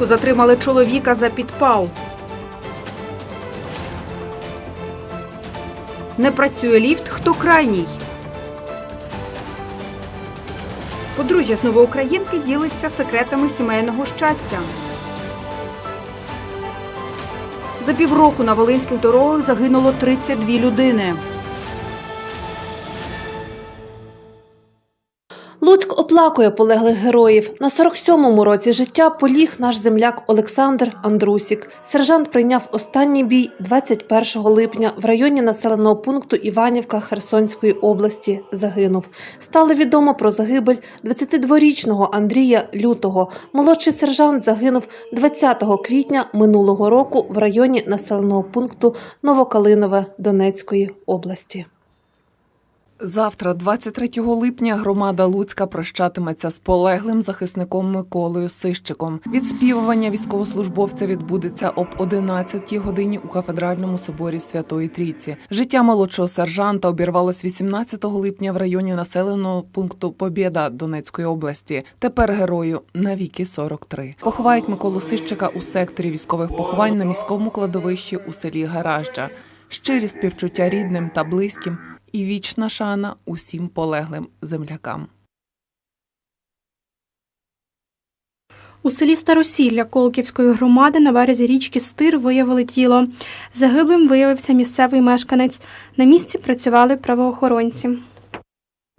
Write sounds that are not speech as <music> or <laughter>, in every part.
Луцьку затримали чоловіка за підпал. Не працює ліфт, хто крайній. Подружжя з Новоукраїнки ділиться секретами сімейного щастя. За півроку на волинських дорогах загинуло 32 людини. Оплакує полеглих героїв. На 47-му році життя поліг наш земляк Олександр Андрусік. Сержант прийняв останній бій 21 липня в районі населеного пункту Іванівка Херсонської області. Загинув. Стало відомо про загибель 22-річного Андрія Лютого. Молодший сержант загинув 20 квітня минулого року в районі населеного пункту Новокалинове Донецької області. Завтра, 23 липня, громада Луцька прощатиметься з полеглим захисником Миколою Сищиком. Відспівування військовослужбовця відбудеться об 11 годині у кафедральному соборі Святої Трійці. Життя молодшого сержанта обірвалось 18 липня в районі населеного пункту Побєда Донецької області. Тепер герою навіки 43. Поховають Миколу Сищика у секторі військових поховань на міському кладовищі у селі Гаражджа. Щирі співчуття рідним та близьким і вічна шана усім полеглим землякам. У селі Старосілля Колківської громади на березі річки Стир виявили тіло. Загиблим виявився місцевий мешканець. На місці працювали правоохоронці.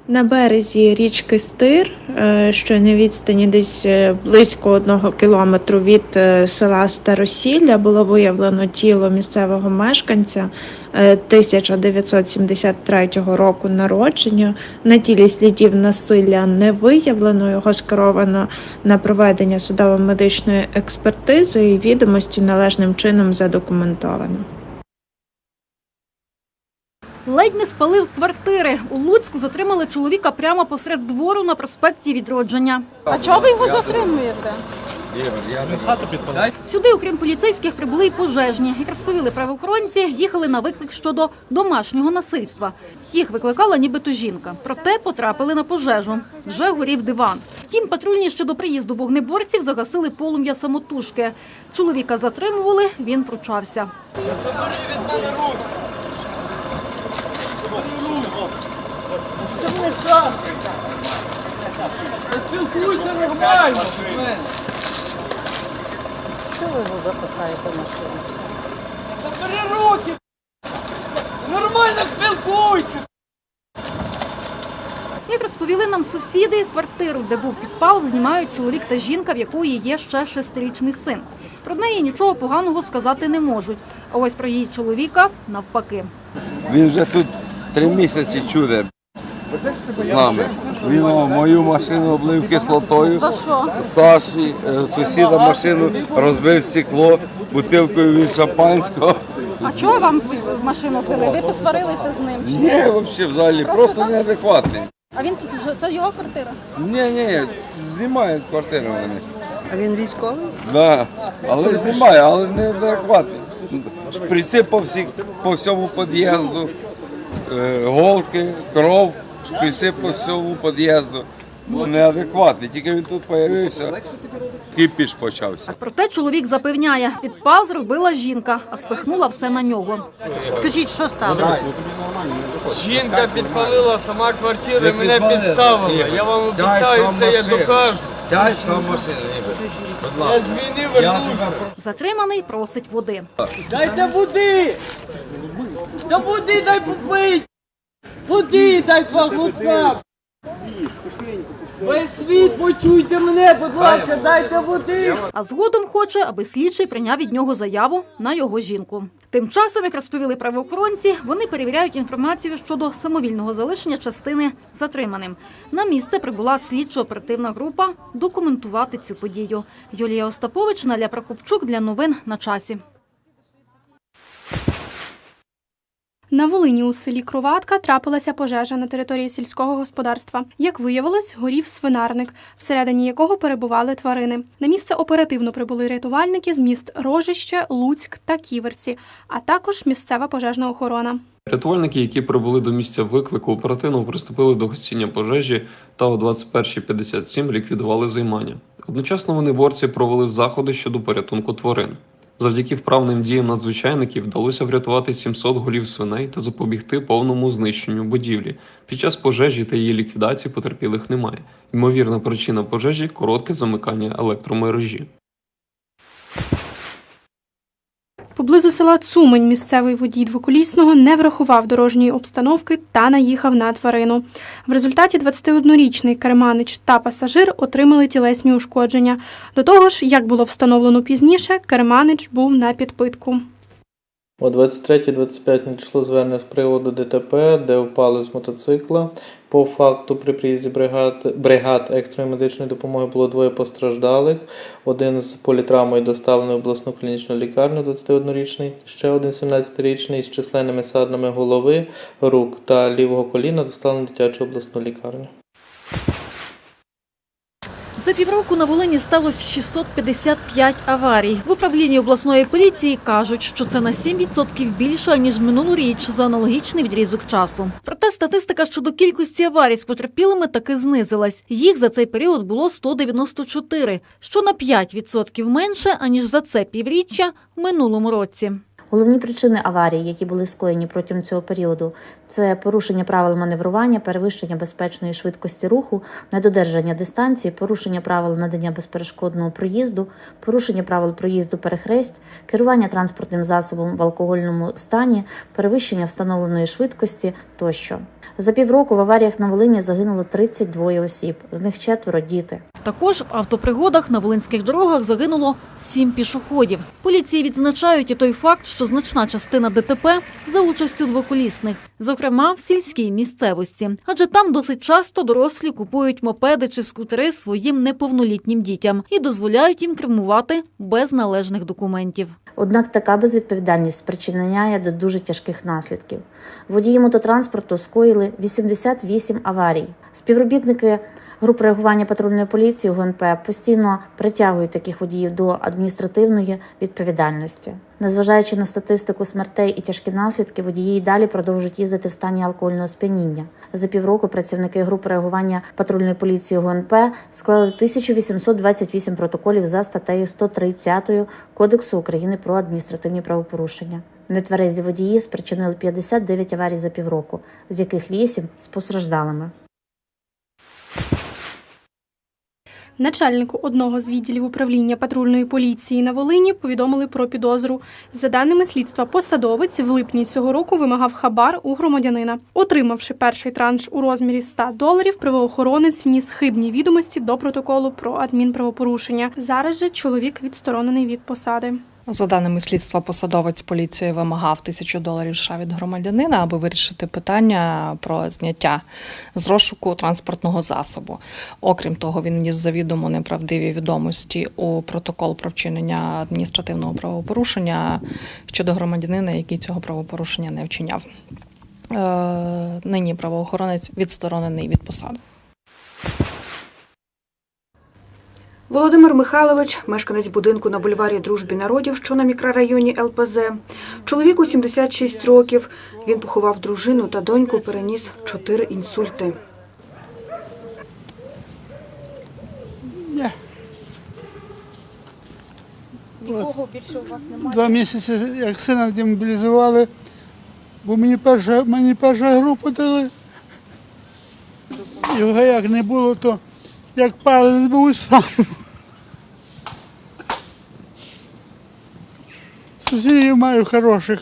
На березі річки Стир, е, що на відстані десь е, близько одного кілометру від е, села Старосілля, було виявлено тіло місцевого мешканця 1973 року народження. На тілі слідів насилля не виявлено. Його скеровано на проведення судово-медичної експертизи і відомості належним чином задокументовано. Ледь не спалив квартири. У Луцьку затримали чоловіка прямо посеред двору на проспекті Відродження. А чого ви його затримуєте? Сюди, окрім поліцейських, прибули й пожежні. Як розповіли правоохоронці, їхали на виклик щодо домашнього насильства. Їх викликала нібито жінка. Проте потрапили на пожежу. Вже горів диван. Втім, патрульні ще до приїзду вогнеборців загасили полум'я самотужки. Чоловіка затримували, він пручався. Спілкуйся нормально. Ви його запихаєте машину? Забери руки. Нормально спілкуйся. Як розповіли нам сусіди, квартиру, де був підпал, знімають чоловік та жінка, в якої є ще шестирічний син. Про неї нічого поганого сказати не можуть. А ось про її чоловіка навпаки. Він вже тут три місяці чуде з нами. Він мою машину облив кислотою. Саші, е, сусіда машину розбив стекло бутилкою від шампанського. А чого вам в машину пили? Ви посварилися з ним? Ні, взагалі, взагалі, Просто просто неадекватний. А він тут вже- це його квартира. Ні, ні, знімають квартиру вони. А він військовий? Да. Але знімає, але не неадекватний. Шприци по, всіх, по всьому під'їзду, е, голки, кров, шприци по всьому під'їзду. Ну, неадекватний. Тільки він тут з'явився, кипіш почався. Проте чоловік запевняє, підпал зробила жінка, а спихнула все на нього. Скажіть, що сталося? Жінка підпалила сама квартиру і мене підставила. Я вам обіцяю, це я докажу. Сядь в машину, Я з війни вернувся. Затриманий просить води. Дайте води! Та води дай попить! Води дай два глотка! Весь світ почуйте мене, будь ласка, дайте води! А згодом хоче, аби слідчий прийняв від нього заяву на його жінку. Тим часом, як розповіли правоохоронці, вони перевіряють інформацію щодо самовільного залишення частини затриманим. На місце прибула слідчо-оперативна група документувати цю подію. Юлія Остапович, Наля Прокопчук для новин на часі. На Волині у селі Кроватка трапилася пожежа на території сільського господарства. Як виявилось, горів свинарник, всередині якого перебували тварини. На місце оперативно прибули рятувальники з міст Рожище, Луцьк та Ківерці, а також місцева пожежна охорона. Рятувальники, які прибули до місця виклику, оперативно приступили до гасіння пожежі та о 21.57 ліквідували займання. Одночасно вони борці провели заходи щодо порятунку тварин. Завдяки вправним діям надзвичайників вдалося врятувати 700 голів свиней та запобігти повному знищенню будівлі. Під час пожежі та її ліквідації потерпілих немає. Ймовірна причина пожежі коротке замикання електромережі. Поблизу села Цумень місцевий водій двоколісного не врахував дорожньої обстановки та наїхав на тварину. В результаті 21-річний керманич та пасажир отримали тілесні ушкодження. До того ж, як було встановлено пізніше, керманич був на підпитку. О 23-25 надійшло звернення з приводу ДТП, де впали з мотоцикла. По факту при приїзді бригад, бригад екстреної медичної допомоги було двоє постраждалих. Один з політравмою доставлений в обласну клінічну лікарню, 21-річний, ще один 17-річний з численними саднами голови, рук та лівого коліна доставлений в дитячу обласну лікарню. За півроку на Волині сталося 655 аварій. В управлінні обласної поліції кажуть, що це на 7% більше, ніж минулоріч за аналогічний відрізок часу. Проте статистика щодо кількості аварій з потерпілими таки знизилась. Їх за цей період було 194, що на 5% менше, аніж за це півріччя в минулому році. Головні причини аварії, які були скоєні протягом цього періоду, це порушення правил маневрування, перевищення безпечної швидкості руху, недодержання дистанції, порушення правил надання безперешкодного проїзду, порушення правил проїзду перехресть, керування транспортним засобом в алкогольному стані, перевищення встановленої швидкості тощо. За півроку в аваріях на Волині загинуло 32 осіб, з них четверо діти. Також в автопригодах на волинських дорогах загинуло сім пішоходів. Поліції відзначають і той факт, що значна частина ДТП за участю двоколісних, зокрема в сільській місцевості. Адже там досить часто дорослі купують мопеди чи скутери своїм неповнолітнім дітям і дозволяють їм кермувати без належних документів. Однак така безвідповідальність спричиняє до дуже тяжких наслідків. Водії мототранспорту скоїли 88 аварій. Співробітники груп реагування патрульної поліції ГУНП постійно притягують таких водіїв до адміністративної відповідальності. Незважаючи на статистику смертей і тяжкі наслідки, водії й далі продовжують їздити в стані алкогольного сп'яніння. За півроку працівники груп реагування патрульної поліції ГУНП склали 1828 протоколів за статтею 130 Кодексу України про адміністративні правопорушення. Нетверезі водії спричинили 59 аварій за півроку, з яких 8 з постраждалими. Начальнику одного з відділів управління патрульної поліції на Волині повідомили про підозру. За даними слідства, посадовець в липні цього року вимагав хабар у громадянина. Отримавши перший транш у розмірі 100 доларів, правоохоронець вніс хибні відомості до протоколу про адмінправопорушення. Зараз же чоловік відсторонений від посади. За даними слідства, посадовець поліції вимагав тисячу доларів США від громадянина, аби вирішити питання про зняття з розшуку транспортного засобу. Окрім того, він вніс завідомо неправдиві відомості у протокол про вчинення адміністративного правопорушення щодо громадянина, який цього правопорушення не вчиняв. Е, Нині правоохоронець відсторонений від посади. Володимир Михайлович, мешканець будинку на бульварі Дружбі народів, що на мікрорайоні ЛПЗ. Чоловіку 76 років. Він поховав дружину та доньку, переніс чотири інсульти. Нікого більше у вас немає? Два місяці, як сина демобілізували, бо мені перша, мені перша група дали. Його як не було, то як палець був сам. Сусідів маю хороших.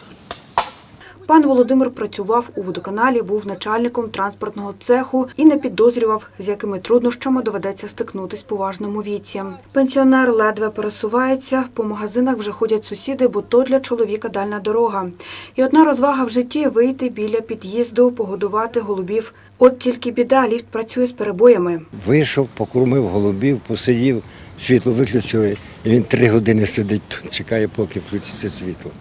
Пан Володимир працював у водоканалі, був начальником транспортного цеху і не підозрював, з якими труднощами доведеться стикнутись поважному віці. Пенсіонер ледве пересувається, по магазинах вже ходять сусіди, бо то для чоловіка дальна дорога. І одна розвага в житті вийти біля під'їзду, погодувати голубів. От тільки біда, ліфт працює з перебоями. Вийшов, покормив голубів, посидів, світло виключили, і він три години сидить тут, чекає, поки включиться світло.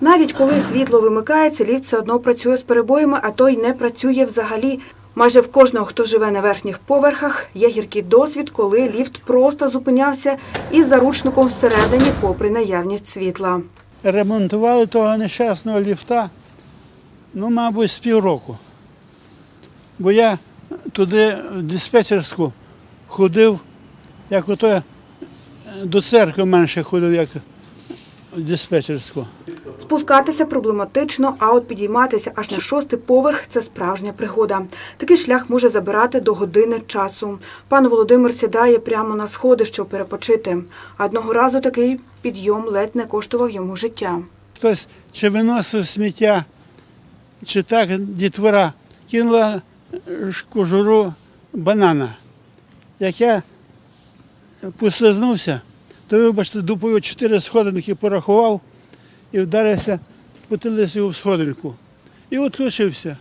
Навіть коли світло вимикається, ліфт все одно працює з перебоями, а той не працює взагалі. Майже в кожного, хто живе на верхніх поверхах, є гіркий досвід, коли ліфт просто зупинявся із заручником всередині, попри наявність світла. Ремонтували того нещасного ліфта, ну, мабуть, з півроку. Бо я туди в диспетчерську ходив як ото е, до церкви менше ходив, як в диспетчерську. Спускатися проблематично, а от підійматися аж на шостий поверх це справжня пригода. Такий шлях може забирати до години часу. Пан Володимир сідає прямо на сходи, щоб перепочити. Одного разу такий підйом ледь не коштував йому життя. Хтось чи виносив сміття, чи так дітвора кинула кожуру банана. Як я послизнувся, то, вибачте, дупою чотири сходинки порахував і вдарився потилицею в сходинку. І отлучився.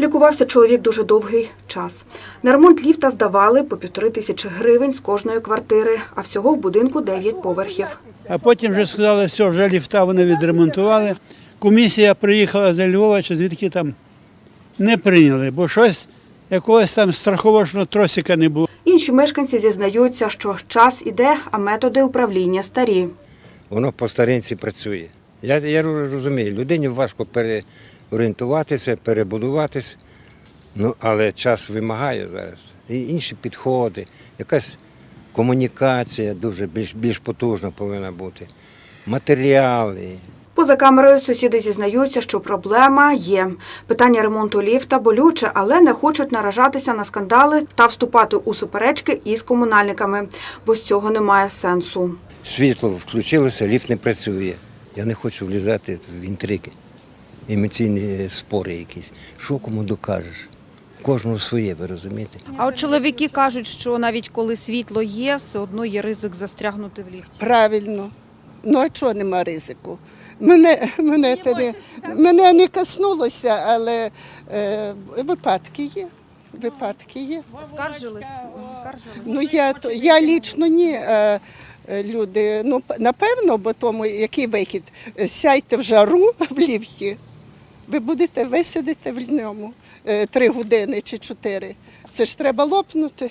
Лікувався чоловік дуже довгий час. На ремонт ліфта здавали по півтори тисячі гривень з кожної квартири, а всього в будинку дев'ять поверхів. А потім вже сказали, все, вже ліфта вони відремонтували. Комісія приїхала з Львова, чи звідки там не прийняли, бо щось якогось там страховочного тросика не було. Інші мешканці зізнаються, що час іде, а методи управління старі. Воно по старинці працює. Я, я розумію, людині важко переорієнтуватися, перебудуватися, ну, але час вимагає зараз. І інші підходи, якась комунікація дуже більш, більш потужна повинна бути. Матеріали. Поза камерою сусіди зізнаються, що проблема є. Питання ремонту ліфта болюче, але не хочуть наражатися на скандали та вступати у суперечки із комунальниками, бо з цього немає сенсу. Світло включилося, ліфт не працює. Я не хочу влізати в інтриги, емоційні спори якісь. Що кому докажеш? Кожного своє, ви розумієте? А от чоловіки кажуть, що навіть коли світло є, все одно є ризик застрягнути в ліфті. Правильно. Ну а чого нема ризику? Мене, мене, те не, мене не коснулося, але е, випадки є. Випадки є. Скаржились? Ну я то я лічно ні. Е, люди, ну напевно, бо тому який вихід? Сяйте в жару в ліфті, ви будете висидіти в ньому е, три години чи чотири. Це ж треба лопнути.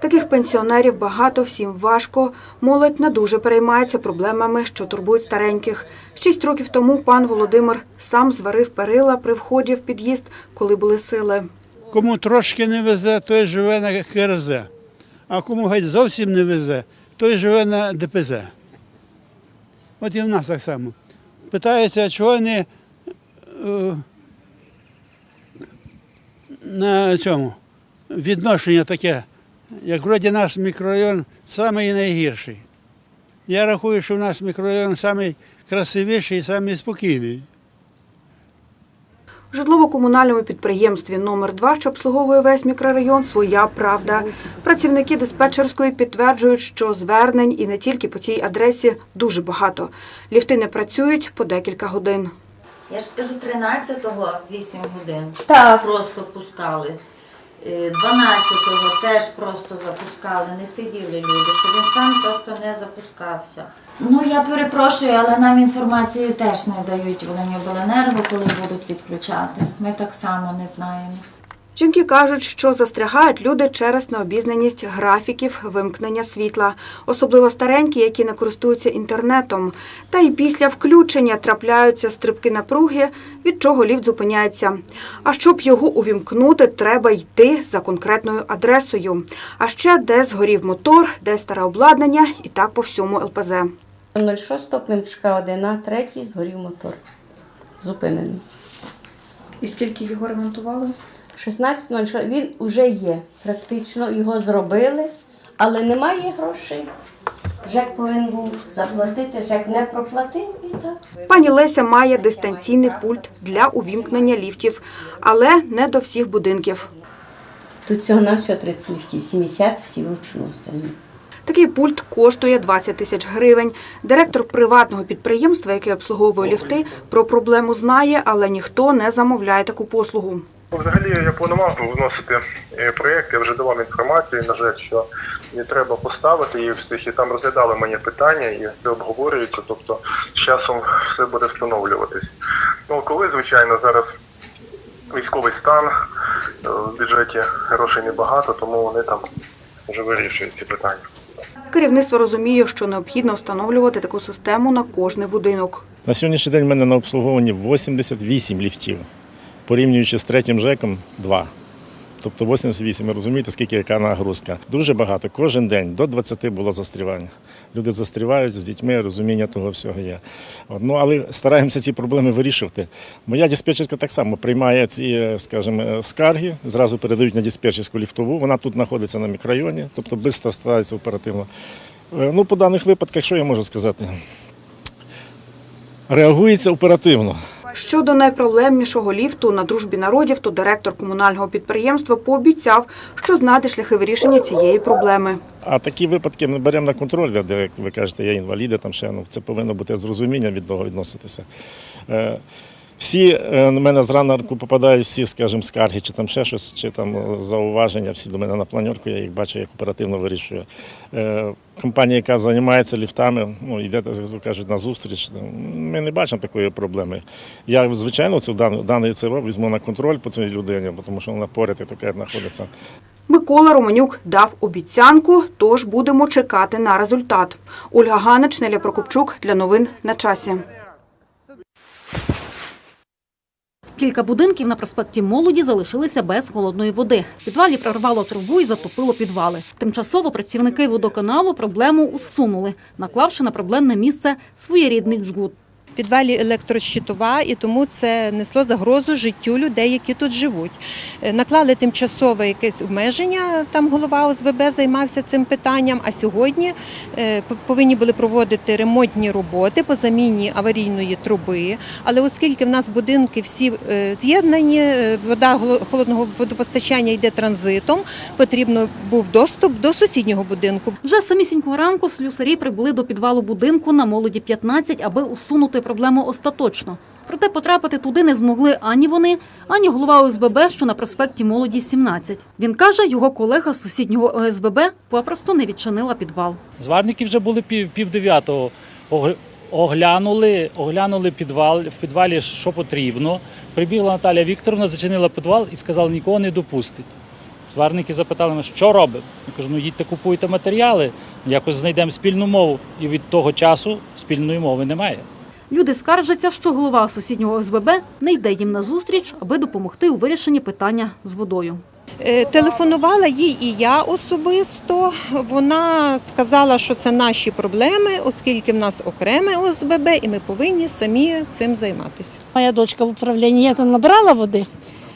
Таких пенсіонерів багато, всім важко. Молодь не дуже переймається проблемами, що турбують стареньких. Шість років тому пан Володимир сам зварив перила при вході в під'їзд, коли були сили. Кому трошки не везе, той живе на КРЗ. А кому геть зовсім не везе, той живе на ДПЗ. От і в нас так само. Питаються, чого не на цьому відношення таке, як вроді наш мікрорайон самий найгірший. Я рахую, що в нас мікрорайон самий красивіший і самий спокійний. В житлово-комунальному підприємстві номер 2 що обслуговує весь мікрорайон, своя правда. Працівники диспетчерської підтверджують, що звернень і не тільки по цій адресі дуже багато. Ліфти не працюють по декілька годин. Я ж кажу, 13-го 8 годин. Так. Просто пускали. Е, 12-го теж просто запускали, не сиділи люди, що він сам просто не запускався. Ну я перепрошую, але нам інформації теж не дають Вони Волиньобленерго, коли будуть відключати. Ми так само не знаємо. Жінки кажуть, що застрягають люди через необізнаність графіків вимкнення світла, особливо старенькі, які не користуються інтернетом. Та й після включення трапляються стрибки напруги, від чого ліфт зупиняється. А щоб його увімкнути, треба йти за конкретною адресою. А ще де згорів мотор, де старе обладнання, і так по всьому ЛПЗ. 06 Климчука 1, а третій згорів мотор. Зупинений. І скільки його ремонтували? 16.06 він вже є. Практично його зробили, але немає грошей. ЖЕК повинен був заплатити, ЖЕК не проплатив і так. Пані Леся має дистанційний пульт для увімкнення ліфтів, але не до всіх будинків. Тут всього на всього 30 ліфтів, 70 всі вручну останні. Такий пульт коштує 20 тисяч гривень. Директор приватного підприємства, яке обслуговує ліфти, про проблему знає, але ніхто не замовляє таку послугу. Взагалі я планував вносити е, проєкт, я вже давав інформацію, на жаль, що не треба поставити її всіх, і там розглядали мені питання, і це обговорюється, тобто з часом все буде встановлюватись. Ну, коли, звичайно, зараз військовий стан, е, в бюджеті грошей небагато, тому вони там вже вирішують ці питання. Керівництво розуміє, що необхідно встановлювати таку систему на кожний будинок. На сьогоднішній день в мене на обслуговуванні 88 ліфтів, порівнюючи з третім ЖЕКом 2. Тобто 88, ви розумієте, скільки яка нагрузка. Дуже багато. Кожен день до 20 було застрівань. Люди застрівають з дітьми, розуміння того всього є. Ну, але стараємося ці проблеми вирішувати. Моя диспетчерська так само приймає ці, е, скажімо, е, скарги, зразу передають на диспетчерську ліфтову. Вона тут знаходиться на мікрорайоні, тобто швидко старається оперативно. Е, Ну, по даних випадках, що я можу сказати? Реагується оперативно. Щодо найпроблемнішого ліфту на дружбі народів, то директор комунального підприємства пообіцяв, що знайде шляхи вирішення цієї проблеми. А такі випадки ми беремо на контроль, де ви кажете, є інваліди, там ще ну це повинно бути з розумінням від того відноситися. Всі е, на мене зранку попадають всі, скажімо, скарги, чи там ще щось, чи там е, зауваження, всі до мене на планерку, я їх бачу, як оперативно вирішую. Е, Компанія, яка займається ліфтами, ну, йде, кажуть, на зустріч. Ми не бачимо такої проблеми. Я, звичайно, цю дану, даний ЦВ візьму на контроль по цій людині, тому що вона поряд і таке знаходиться. Микола Романюк дав обіцянку, тож будемо чекати на результат. Ольга Ганич, Неля Прокопчук для новин на часі. Кілька будинків на проспекті Молоді залишилися без холодної води. В підвалі прорвало трубу і затопило підвали. Тимчасово працівники водоканалу проблему усунули, наклавши на проблемне місце своєрідний джгут. Підвалі електрощитова, і тому це несло загрозу життю людей, які тут живуть. Е, Наклали тимчасове якесь обмеження. Там голова ОСББ займався цим питанням. А сьогодні е, повинні були проводити ремонтні роботи по заміні аварійної труби. Але оскільки в нас будинки всі е, з'єднані, вода холодного водопостачання йде транзитом, потрібно був доступ до сусіднього будинку. Вже самісінького ранку слюсарі прибули до підвалу будинку на молоді 15, аби усунути проблему остаточно. Проте потрапити туди не змогли ані вони, ані голова ОСББ, що на проспекті Молоді 17. Він каже, його колега з сусіднього ОСББ попросту не відчинила підвал. Зварники вже були пів, пів дев'ятого. Ог- Оглянули, оглянули підвал, в підвалі що потрібно. Прибігла Наталя Вікторовна, зачинила підвал і сказала, нікого не допустить. Зварники запитали мене, що робимо. Я кажу, ну їдьте купуйте матеріали, якось знайдемо спільну мову. І від того часу спільної мови немає. Люди скаржаться, що голова сусіднього ОСББ не йде їм на зустріч, аби допомогти у вирішенні питання з водою. Е, Телефонувала їй і я особисто. Вона сказала, що це наші проблеми, оскільки в нас окреме ОСББ, і ми повинні самі цим займатися. Моя дочка в управлінні я там набрала води.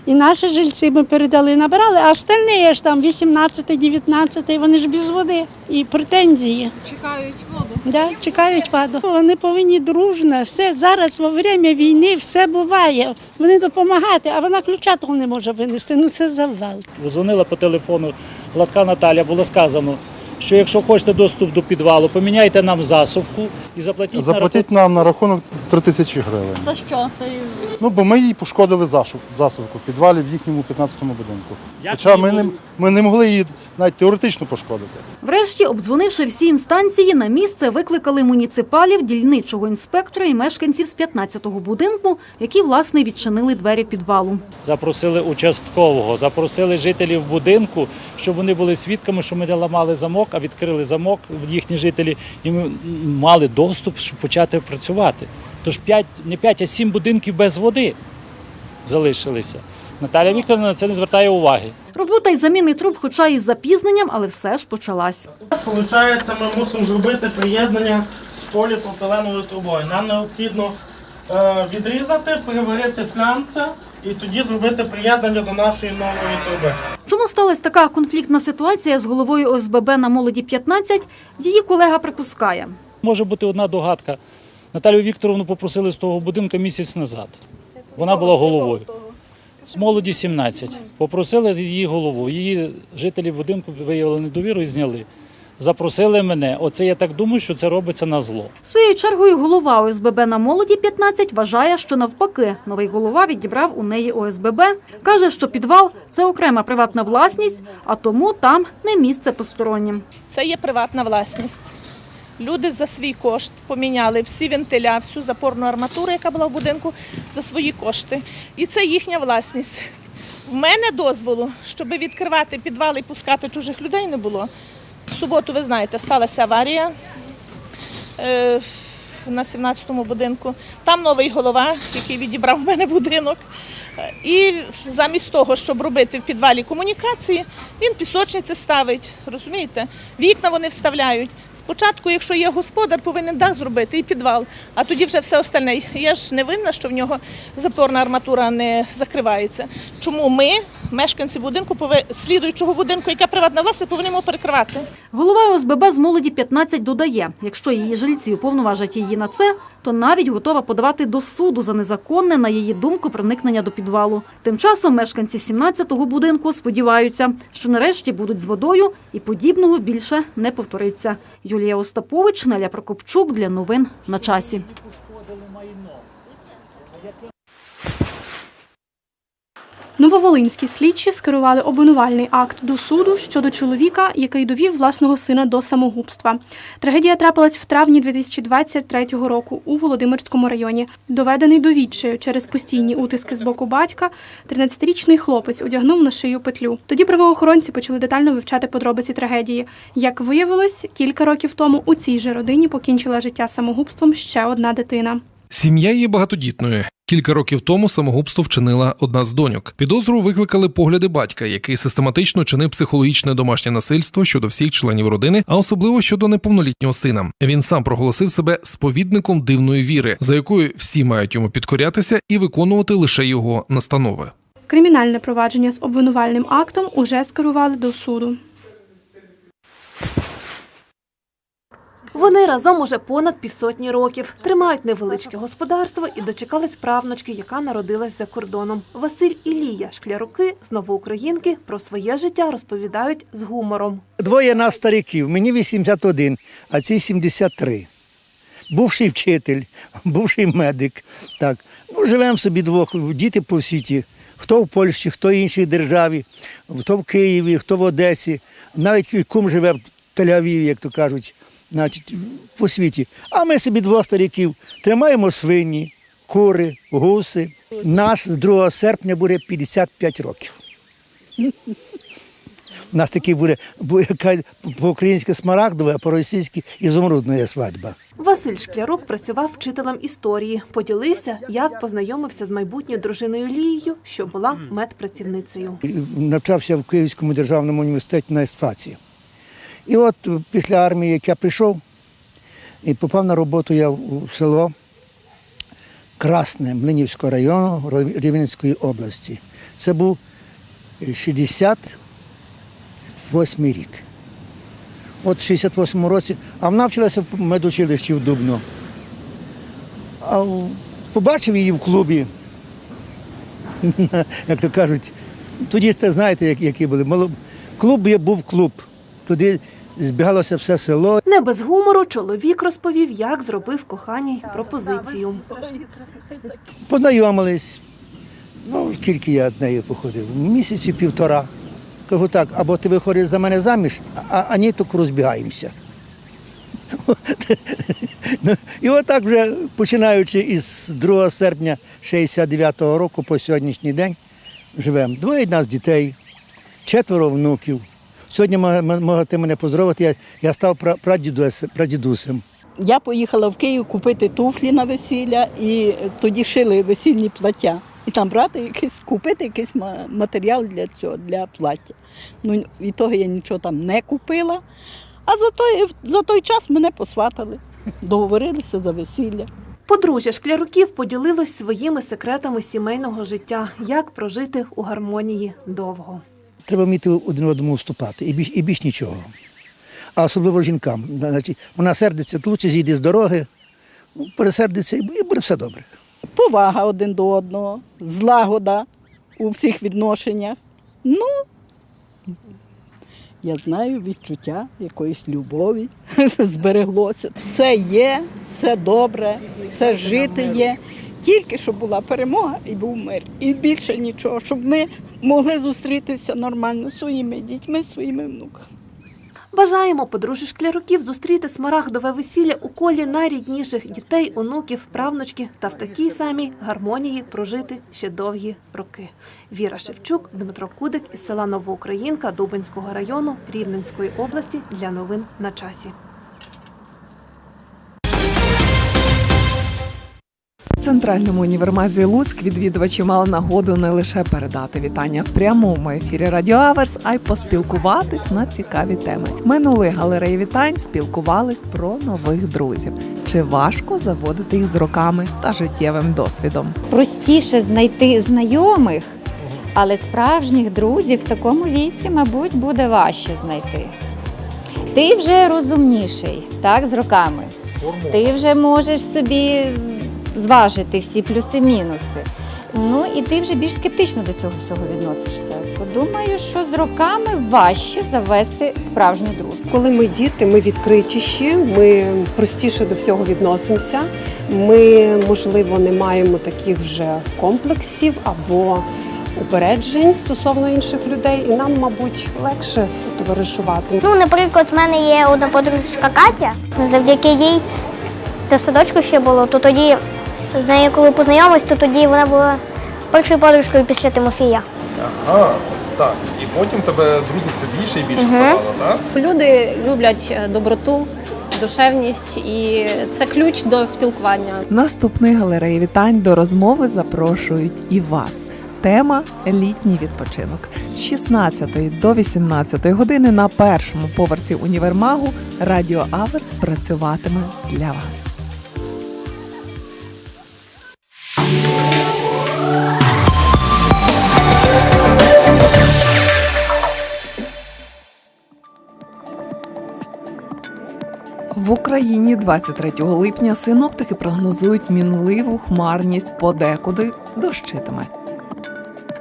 І наші жильці ми передали, набрали, а остальні ж там 18, 19, вони ж без води і претензії. Чекають воду. Да, чекають воду. Вони повинні дружно. Все зараз во время війни все буває. Вони допомагати, а вона ключа того не може винести. Ну це завал. Дзвонила по телефону Гладка Наталя, було сказано, що якщо хочете доступ до підвалу, поміняйте нам засувку і заплатіть, на Заплатіть нам на рахунок 3 тисячі гривень. За що? Це Ну, бо ми їй пошкодили засув- засувку в підвалі в їхньому 15-му будинку. Як Хоча ми не, ми не могли її навіть теоретично пошкодити. Врешті, обдзвонивши всі інстанції, на місце викликали муніципалів, дільничого інспектора і мешканців з 15-го будинку, які, власне, відчинили двері підвалу. Запросили участкового, запросили жителів будинку, щоб вони були свідками, що ми не ламали замок, а відкрили замок їхні жителі, і ми мали доступ, щоб почати працювати. Тож 5, не 5, а 7 будинків без води залишилися. Наталя Вікторовна на це не звертає уваги. Робота із заміни труб, хоча і з запізненням, але все ж почалась. Получається, ми мусимо зробити приєднання з поліпропиленовою трубою. Нам необхідно е, відрізати, переварити флянце і тоді зробити приєднання до нашої нової труби. Чому сталася така конфліктна ситуація з головою ОСББ на молоді 15, її колега припускає. Може бути одна догадка. Наталю Вікторовну попросили з того будинку місяць назад. Вона була головою. З молоді 17. Попросили її голову. Її жителі будинку виявили недовіру і зняли. Запросили мене. Оце я так думаю, що це робиться на зло. Своєю чергою голова ОСББ на молоді 15 вважає, що навпаки новий голова відібрав у неї ОСББ. Каже, що підвал це окрема приватна власність, а тому там не місце постороннім. Це є приватна власність. Люди за свій кошт поміняли всі вентиля, всю запорну арматуру, яка була в будинку, за свої кошти. І це їхня власність. В мене дозволу, щоб відкривати підвал і пускати чужих людей, не було. В суботу, ви знаєте, сталася аварія е, на 17-му будинку. Там новий голова, який відібрав в мене будинок. І замість того, щоб робити в підвалі комунікації, він пісочниці ставить, розумієте? Вікна вони вставляють. Спочатку, якщо є господар, повинен дах зробити і підвал, а тоді вже все остальне. Я ж не винна, що в нього запорна арматура не закривається. Чому ми, мешканці будинку, слідуючого будинку, яка приватна власність, повинні його перекривати? Голова ОСББ з молоді 15 додає, якщо її жильці уповноважать її на це, то навіть готова подавати до суду за незаконне, на її думку, проникнення до підвалу. Тим часом мешканці 17-го будинку сподіваються, що нарешті будуть з водою і подібного більше не повториться. Юлія Остапович, Неля Прокопчук для новин на часі. Нововолинські слідчі скерували обвинувальний акт до суду щодо чоловіка, який довів власного сина до самогубства. Трагедія трапилась в травні 2023 року у Володимирському районі. Доведений до відчаю через постійні утиски з боку батька, 13-річний хлопець одягнув на шию петлю. Тоді правоохоронці почали детально вивчати подробиці трагедії. Як виявилось, кілька років тому у цій же родині покінчила життя самогубством ще одна дитина. Сім'я є багатодітною. Кілька років тому самогубство вчинила одна з доньок. Підозру викликали погляди батька, який систематично чинив психологічне домашнє насильство щодо всіх членів родини, а особливо щодо неповнолітнього сина. Він сам проголосив себе сповідником дивної віри, за якою всі мають йому підкорятися і виконувати лише його настанови. Кримінальне провадження з обвинувальним актом уже скерували до суду. Вони разом уже понад півсотні років тримають невеличке господарство і дочекались правнучки, яка народилась за кордоном. Василь і Лія шкляруки з новоукраїнки про своє життя розповідають з гумором. Двоє нас стариків, мені 81, а цій 73. Бувший вчитель, бувший медик. Так. Ну, живемо собі двох, діти по світі. Хто в Польщі, хто в іншій державі, хто в Києві, хто в Одесі. Навіть кум живе в Тель-Авіві, як то кажуть, значить, по світі. А ми собі двох стариків тримаємо свині, кури, гуси. Нас з 2 серпня буде 55 років. У нас такий буде, по-українськи смарагдова, а по-російськи ізумрудна свадьба. Василь Шклярук працював вчителем історії. Поділився, як познайомився з майбутньою дружиною Лією, що була медпрацівницею. Навчався в Київському державному університеті на естфаці. І от після армії, як я прийшов, і попав на роботу я в село Красне Млинівського району Рівненської області. Це був 68 рік. От в 68 році, а вона вчилася в медучилищі в Дубно. А побачив її в клубі, <laughs> як то кажуть, тоді знаєте, які були. Клуб був клуб. Туди збігалося все село. Не без гумору чоловік розповів, як зробив коханій пропозицію. Познайомились. Ну, скільки я з нею походив? Місяці півтора. Кажу так, або ти виходиш за мене заміж, а, а ні, то розбігаємося. І отак вже починаючи із 2 серпня 69-го року по сьогоднішній день живемо. Двоє нас дітей, четверо внуків. Сьогодні мо- мо- можете мене поздоровити, я, я став пра- прадідус- прадідусем. Я поїхала в Київ купити туфлі на весілля, і тоді шили весільні плаття. І там брати якийсь, купити якийсь матеріал для цього, для плаття. Ну, від того я нічого там не купила. А за той, за той час мене посватали, договорилися за весілля. Подружжя шкляруків поділилось своїми секретами сімейного життя, як прожити у гармонії довго. Треба вміти один одному вступати, і більш, і більш нічого. А особливо жінкам. Вона сердиться, лучше зійде з дороги, ну, пересердиться і буде все добре. Повага один до одного, злагода у всіх відношеннях. Ну, я знаю відчуття якоїсь любові <laughs> збереглося. Все є, все добре, все жити є. Тільки щоб була перемога і був мир. І більше нічого, щоб ми могли зустрітися нормально зі своїми дітьми, своїми внуками. Бажаємо подружжю шкляруків зустріти смарагдове весілля у колі найрідніших дітей, онуків, правнучки та в такій самій гармонії прожити ще довгі роки. Віра Шевчук, Дмитро Кудик із села Новоукраїнка Дубинського району Рівненської області для новин на часі. Центральному універмазі Луцьк відвідувачі мали нагоду не лише передати вітання в прямому ефірі Радіо Аверс, а й поспілкуватись на цікаві теми. Минули галереї вітань, спілкувались про нових друзів. Чи важко заводити їх з роками та життєвим досвідом? простіше знайти знайомих, але справжніх друзів в такому віці, мабуть, буде важче знайти. Ти вже розумніший, так, з роками. Ти вже можеш собі зважити всі плюси-мінуси. Ну і ти вже більш скептично до цього всього відносишся. Подумаю, що з роками важче завести справжню дружбу. Коли ми діти, ми відкритіші, ми простіше до всього відносимося. Ми, можливо, не маємо таких вже комплексів або упереджень стосовно інших людей, і нам, мабуть, легше товаришувати. Ну, наприклад, в мене є одна подружка Катя. Завдяки їй це в садочку ще було, то тоді з нею, коли познайомились, то тоді вона була першою подружкою після Тимофія. Ага, ось так. І потім тебе друзів все більше і більше ставало, так? Люди люблять е, доброту, душевність, і це ключ до спілкування. Наступної галереї вітань до розмови запрошують і вас. Тема літній відпочинок з 16 до 18 години на першому поверсі універмагу Радіо Аверс працюватиме для вас. В Україні 23 липня синоптики прогнозують мінливу хмарність подекуди дощитиме.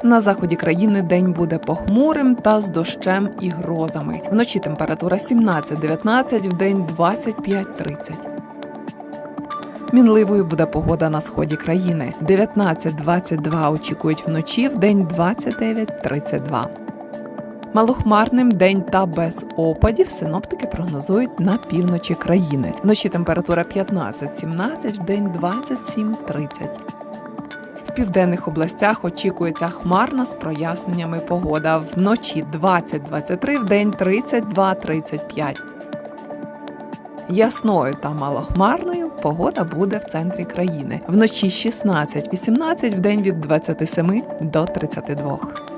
На заході країни день буде похмурим та з дощем і грозами. Вночі температура 17-19, вдень 25-30. Мінливою буде погода на сході країни. 19-22 очікують вночі, вдень 29-32. Малохмарним день та без опадів синоптики прогнозують на півночі країни. Вночі температура 15-17, вдень 27-30. В південних областях очікується хмарна з проясненнями погода. Вночі 20-23, вдень 32-35. Ясною та малохмарною погода буде в центрі країни. Вночі 16-18, вдень від 27 до 32.